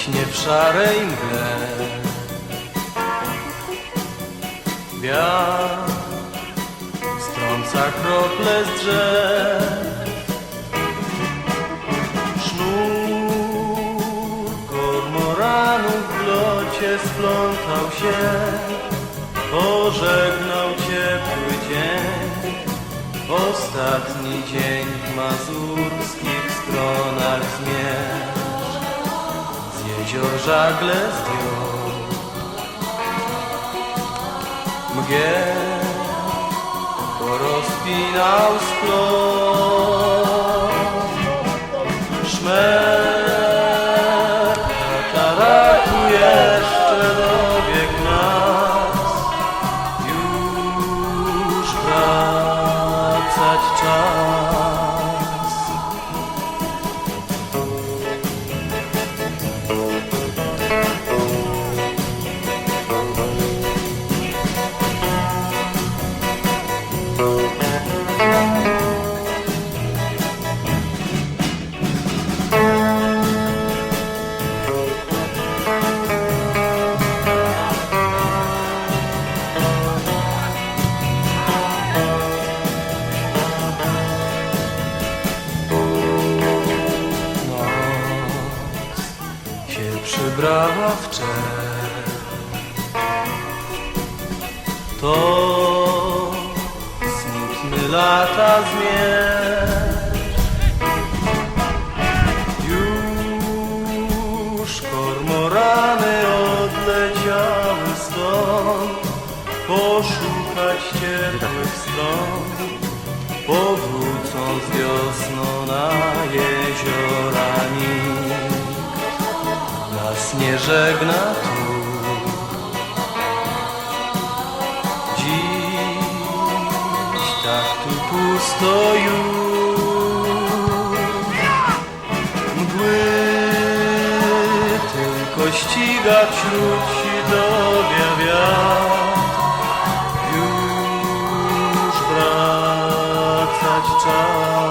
gaśnie w szarej mgle. Wiatr strąca krople z drzew splątał się Pożegnał ciepły dzień. Ostatni dzień w mazurskich stronach zmierz. Z jezior żagle zdjął. Mgieł porozpinał splot wracać czerw To smutny lata zmierz Nie żegna tu. Dziś tak tu pusto już. Mgły tylko ściga wśród sidowia wiatr. Już wracać czas.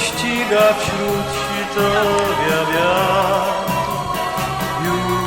ściga wśród świtowia wiatr. Już